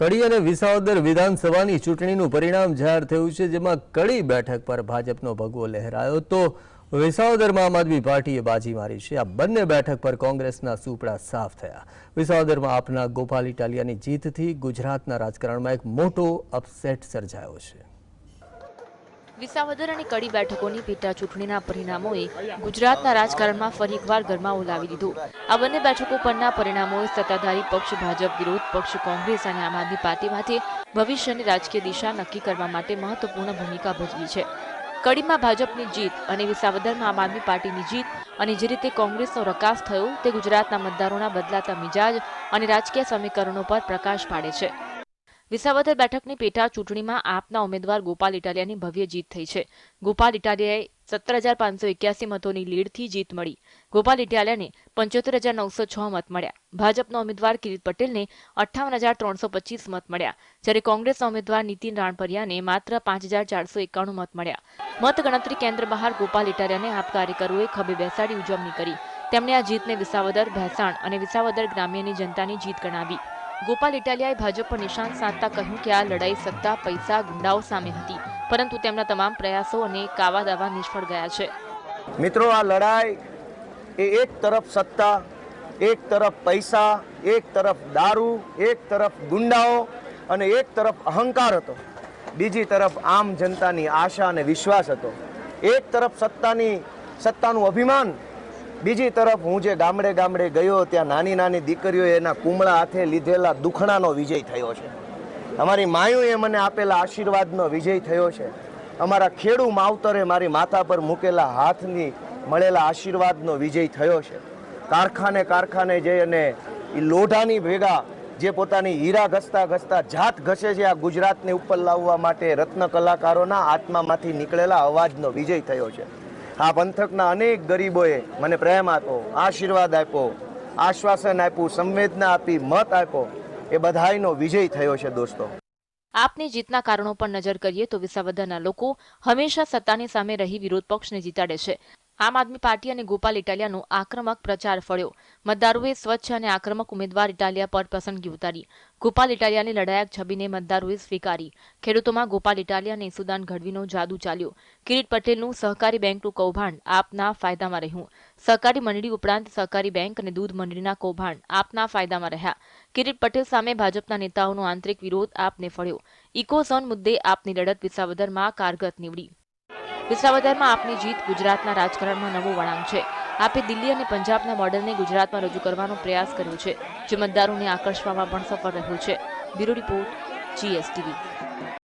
કડી અને વિસાવદર વિધાનસભાની ચૂંટણીનું પરિણામ જાહેર થયું છે, જેમાં કડી બેઠક પર ભાજપનો ભગવો લહેરાયો તો વિસાવદરમાં આમ આદમી પાર્ટીએ બાજી મારી છે. આ બંને બેઠક પર કોંગ્રેસના સુપડા સાફ થયા. વિસાવદરમાં આપના ગોપાલ ઇટાલિયાની જીતથી ગુજરાતના રાજકારણમાં એક મોટો અપસેટ સર્જાયો છે. વિસાવદર અને કડી બેઠકોની પેટા ચૂંટણીના પરિણામોએ ગુજરાતના રાજકારણમાં ફરી એકવાર ગરમાવો લાવી દીધો. આ બંને બેઠકો પરના પરિણામોએ સત્તાધારી પક્ષ ભાજપ, વિરોધ પક્ષ, કોંગ્રેસ અને આમ આદમી પાર્ટી માટે ભવિષ્યની રાજકીય દિશા નક્કી કરવા માટે મહત્વપૂર્ણ ભૂમિકા ભજવી છે. કડીમાં ભાજપની જીત અને વિસાવદરમાં આમ આદમી પાર્ટીની જીત અને જે રીતે કોંગ્રેસનો રકાસ થયો તે ગુજરાતના મતદારોના બદલાતા મિજાજ અને રાજકીય સમીકરણો પર પ્રકાશ પાડે છે. વિસાવદર બેઠકની પેટા ચૂંટણીમાં આપના ઉમેદવાર ગોપાલ ઇટાલિયાની ભવ્ય જીત થઈ છે. ગોપાલ ઇટાલિયાએ સત્તર હજાર પાંચસો એક્યાસી મતોની લીડથી જીત મળી. ગોપાલ ઇટાલિયાને પંચોતેર હજાર નવસો છ મત મળ્યા. ભાજપના ઉમેદવાર કિરીટ પટેલને અઠ્ઠાવન હજાર ત્રણસો પચીસ મત મળ્યા. જ્યારે કોંગ્રેસના ઉમેદવાર નીતિન રાણપરિયાને માત્ર પાંચ હજાર ચારસો એકાણું મત મળ્યા. મતગણતરી કેન્દ્ર બહાર ગોપાલ ઇટાલિયાને આપ કાર્યકરોએ ખભે બેસાડી ઉજવણી કરી. તેમણે આ જીતને વિસાવદર, ભેસાણ અને વિસાવદર ગ્રામ્યની જનતાની જીત ગણાવી. ગોપાલ ઇટાલિયાએ ભાજપ પર નિશાન સાધતા કહ્યું કે આ લડાઈ સત્તા, પૈસા, ગુંડાઓ સામે હતી. પરંતુ તેમના તમામ પ્રયાસો અને કાવા દાવા નિષ્ફળ ગયા છે. મિત્રો, આ લડાઈ એ એક તરફ સત્તા, એક તરફ પૈસા, એક તરફ દારૂ, એક તરફ ગુંડાઓ અને એક તરફ અહંકાર હતો. બીજી તરફ આમ જનતાની આશા અને વિશ્વાસ હતો. એક તરફ સત્તાની, સત્તાનું અભિમાન બીજી તરફ હું જે ગામડે ગામડે ગયો ત્યાં નાની નાની દીકરીઓએ એના કુમળા હાથે લીધેલા દુખણાનો વિજય થયો છે. અમારી માયુએ મને આપેલા આશીર્વાદનો વિજય થયો છે. અમારા ખેડૂ માવતરે મારી માથા પર મૂકેલા હાથની મળેલા આશીર્વાદનો વિજય થયો છે. કારખાને કારખાને જઈ અને એ લોઢાની ભેગા જે પોતાની હીરા ઘસતા ઘસતા જાત ઘસે છે આ ગુજરાતને ઉપર લાવવા માટે રત્ન કલાકારોના આત્મામાંથી નીકળેલા અવાજનો વિજય થયો છે. આ પંથકના અનેક ગરીબોએ મને પ્રેમ આપ્યો, આશીર્વાદ આપ્યો, આશ્વાસન આપ્યું, સંવેદના આપી, મત આપ્યો. એ બધાયનો વિજય થયો છે દોસ્તો. આપની જીતના કારણો પર નજર કરીએ તો વિસાવદરના લોકો હંમેશા સત્તાની સામે રહી વિરોધ પક્ષને જીતાડે છે. આમ આદમી પાર્ટી અને ગોપાલ ઇટાલિયાનો આક્રમક પ્રચાર ફળ્યો. મતદારોએ સ્વચ્છ અને આક્રમક ઉમેદવાર ઇટાલિયા પર પસંદગી ઉતારી. ગોપાલ ઇટાલિયાની લડાયક છબીને મતદારોએ સ્વીકારી. ખેડૂતોમાં ગોપાલ ઇટાલિયા અને સુદાન ગઢવીનો જાદુ ચાલ્યો. કિરીટ પટેલનું સહકારી બેંકનું કૌભાંડ આપના ફાયદામાં રહ્યું. સહકારી મંડળી ઉપરાંત સહકારી બેંક અને દૂધ મંડળીના કૌભાંડ આપના ફાયદામાં રહ્યા. કિરીટ પટેલ સામે ભાજપના નેતાઓનો આંતરિક વિરોધ આપને ફળ્યો. ઇકોઝોન મુદ્દે આપની લડત વિસાવદરમાં કારગત નીવડી. વિસાવદરમાં આપની જીત ગુજરાતના રાજકારણમાં નવો વળાંક છે. આપે દિલ્હી અને પંજાબના મોડેલને ગુજરાતમાં રજૂ કરવાનો પ્રયાસ કર્યો છે. જે મતદારોને આકર્ષવામાં પણ સફળ રહ્યું છે. Bureau report GSTV